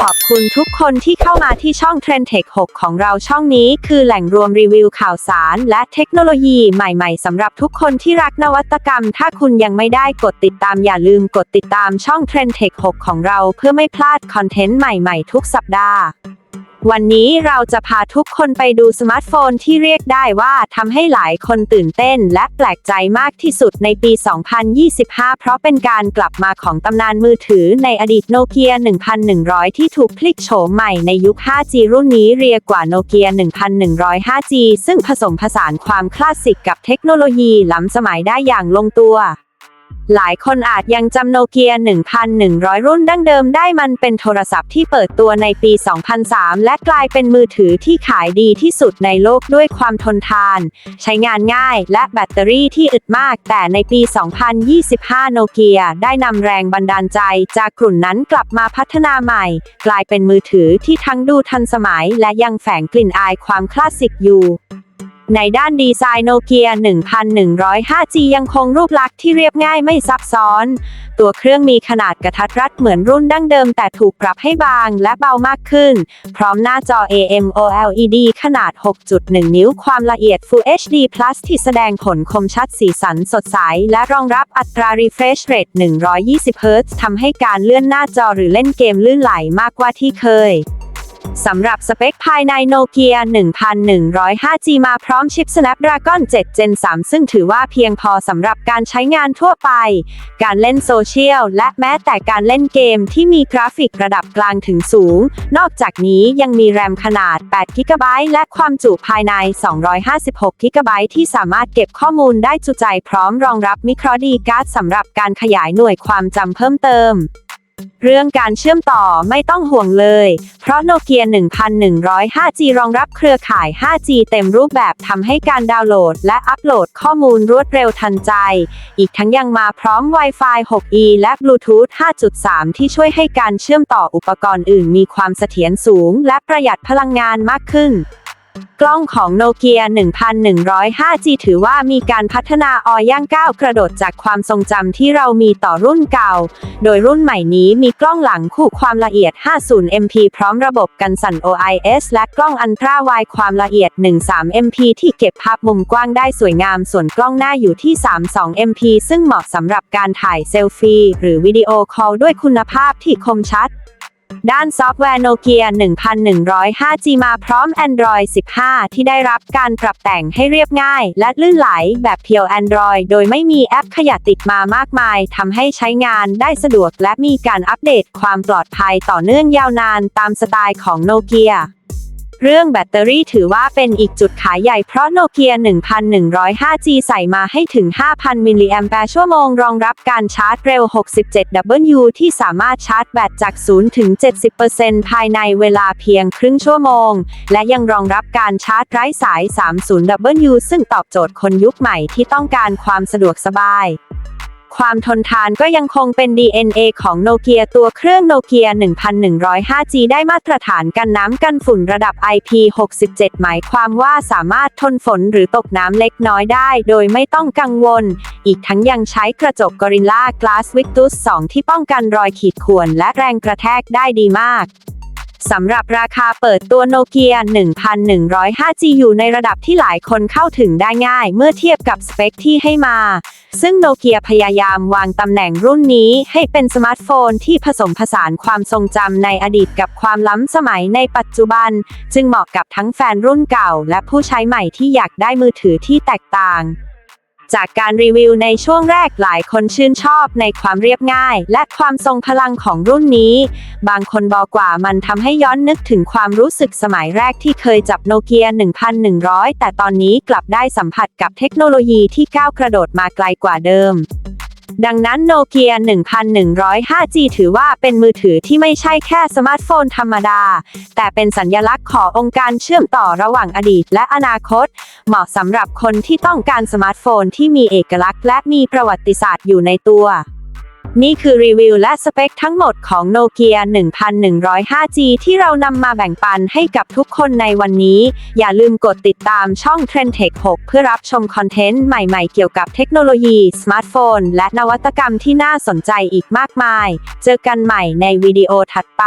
ขอบคุณทุกคนที่เข้ามาที่ช่อง Trend Tech 6 ของเราช่องนี้ คือแหล่งรวมรีวิวข่าวสารและเทคโนโลยีใหม่ๆสำหรับทุกคนที่รักนวัตกรรม ถ้าคุณยังไม่ได้กดติดตามอย่าลืมกดติดตามช่อง Trend Tech 6 ของเราเพื่อไม่พลาดคอนเทนต์ใหม่ๆ ทุกสัปดาห์ วันนี้เราจะพาทุกคนไปดูสมาร์ทโฟนที่เรียกได้ว่าทำให้หลายคนตื่นเต้นและแปลกใจมากที่สุดในปี 2025 เพราะเป็นการกลับมาของตำนานมือถือในอดีตโนเกีย1100 ที่ถูกพลิกโฉมใหม่ในยุค 5G รุ่นนี้เรียกว่าโนเกีย1100 5G ซึ่งผสมผสานความคลาสสิกกับเทคโนโลยีล้ำสมัยได้อย่างลงตัว หลายคนอาจยังจำโนเกีย 1,100 รุ่นดั้งเดิมได้มันเป็นโทรศัพท์ที่เปิดตัวในปี 2003 และกลายเป็นมือถือที่ขายดีที่สุดในโลกด้วยความทนทาน ใช้งานง่ายและแบตเตอรี่ที่อึดมาก แต่ในปี 2025 โนเกียได้นำแรงบันดาลใจจากกลุ่นนั้นกลับมาพัฒนาใหม่ กลายเป็นมือถือที่ทั้งดูทันสมัยและยังแฝงกลิ่นอายความคลาสสิกอยู่ ในด้านดีไซน์โนเกีย 1105G ยังคงรูปลักษณ์ที่เรียบง่ายไม่ซับซ้อน ตัวเครื่องมีขนาดกระทัดรัดเหมือนรุ่นดั้งเดิมแต่ถูกปรับให้บางและเบามากขึ้น พร้อมหน้าจอ AMOLED ขนาด 6.1 นิ้วความละเอียด Full HD Plus ที่แสดงผลคมชัดสีสันสดใส และรองรับอัตรา refresh rate 120 Hz ทำให้การเลื่อนหน้าจอหรือเล่นเกมลื่นไหลมากกว่าที่เคย สำหรับสเปคภายในโนเกีย1100 5G มาพร้อมชิป Snapdragon 7 Gen 3 ซึ่งถือว่าเพียงพอสำหรับการใช้งานทั่วไป การเล่นโซเชียล และแม้แต่การเล่นเกมที่มีกราฟิกระดับกลางถึงสูง นอกจากนี้ยังมีแรมขนาด8 GB และความจุภายใน 256 GB ที่สามารถเก็บข้อมูลได้จุใจพร้อมรองรับมิโครดีการ์ดสำหรับการขยายหน่วยความจำเพิ่มเติม เรื่องการเชื่อมต่อไม่ต้องห่วงเลย เพราะโนเกีย1100 5G รองรับเครือข่าย 5G เต็มรูปแบบทำให้การดาวน์โหลด และอัปโหลดข้อมูลรวดเร็วทันใจ อีกทั้งยังมาพร้อม Wi-Fi 6E และ Bluetooth 5.3 ที่ช่วยให้การเชื่อมต่ออุปกรณ์อื่นมีความเสถียรสูง และประหยัดพลังงานมากขึ้น กล้องของโนเกีย 1105g ถือว่ามีการพัฒนาอย่างก้าวกระโดดจากความทรงจำที่เรามีต่อรุ่นเก่า โดยรุ่นใหม่นี้มีกล้องหลังคู่ความละเอียด 50 MP พร้อมระบบกันสั่น OIS และกล้องอันตราไวความละเอียด 13 MP ที่เก็บภาพมุมกว้างได้สวยงาม ส่วนกล้องหน้าอยู่ที่ 32 MP ซึ่งเหมาะสำหรับการถ่ายเซลฟี่หรือวิดีโอคอลด้วยคุณภาพที่คมชัด ด้านซอฟต์แวร์โนเกีย 1,105G มาพร้อม Android 15 ที่ได้รับการปรับแต่งให้เรียบง่าย และลื่นไหลแบบเพียว Android โดยไม่มีแอปขยะติดมามากมายทำให้ใช้งานได้สะดวกและมีการอัปเดตความปลอดภัยต่อเนื่องยาวนานตามสไตล์ของโนเกีย เรื่องแบตเตอรี่ถือว่าเป็นอีกจุดขายใหญ่เพราะโนเกีย 1100 5G ใส่มาให้ถึง 5,000 มิลลิแอมแปร์ชั่วโมง รองรับการชาร์จเร็ว 67W ที่สามารถชาร์จแบตจาก 0 ถึง 70%ภายในเวลาเพียงครึ่งชั่วโมง และยังรองรับการชาร์จไร้สาย 30W ซึ่งตอบโจทย์คนยุคใหม่ที่ต้องการความสะดวกสบาย ความทนทานก็ยังคงเป็น DNA ของโนเกียตัวเครื่องโนเกีย 1100 5G ได้มาตรฐานกันน้ำกันฝุ่นระดับ IP67 หมายความว่าสามารถทนฝนหรือตกน้ำเล็กน้อยได้ โดยไม่ต้องกังวล อีกทั้งยังใช้กระจก Gorilla Glass Victus 2ที่ป้องกันรอยขีดข่วนและแรงกระแทกได้ดีมากสำหรับราคาเปิดตัวโนเกีย 1100 5G อยู่ในระดับที่หลายคนเข้าถึงได้ง่าย เมื่อเทียบกับสเปคที่ให้มา ซึ่งโนเกียพยายามวางตำแหน่งรุ่นนี้ให้เป็นสมาร์ทโฟนที่ผสมผสานความทรงจำในอดีตกับความล้ำสมัยในปัจจุบัน จึงเหมาะกับทั้งแฟนรุ่นเก่าและผู้ใช้ใหม่ที่อยากได้มือถือที่แตกต่าง จากการรีวิวในช่วงแรกหลายคนชื่นชอบในความเรียบง่าย และความทรงพลังของรุ่นนี้ บางคนบอกว่ามันทำให้ย้อนนึกถึงความรู้สึกสมัยแรกที่เคยจับโนเกีย 1100 แต่ตอนนี้กลับได้สัมผัสกับเทคโนโลยีที่ก้าวกระโดดมาไกลกว่าเดิม ดังนั้นโนเกีย 1100 5G ถือว่าเป็นมือถือที่ไม่ใช่แค่สมาร์ทโฟนธรรมดา แต่เป็นสัญญลักษณ์ขององค์การเชื่อมต่อระหว่างอดีตและอนาคต เหมาะสำหรับคนที่ต้องการสมาร์ทโฟนที่มีเอกลักษณ์และมีประวัติศาสตร์อยู่ในตัว นี่คือรีวิวและสเปคทั้งหมดของ Nokia 1105G ที่เรานำมาแบ่งปันให้กับทุกคนในวันนี้ อย่าลืมกดติดตามช่อง Trend Tech 6 เพื่อรับชมคอนเทนต์ใหม่ๆ เกี่ยวกับเทคโนโลยีสมาร์ทโฟน และนวัตกรรมที่น่าสนใจอีกมากมาย เจอกันใหม่ในวิดีโอถัดไป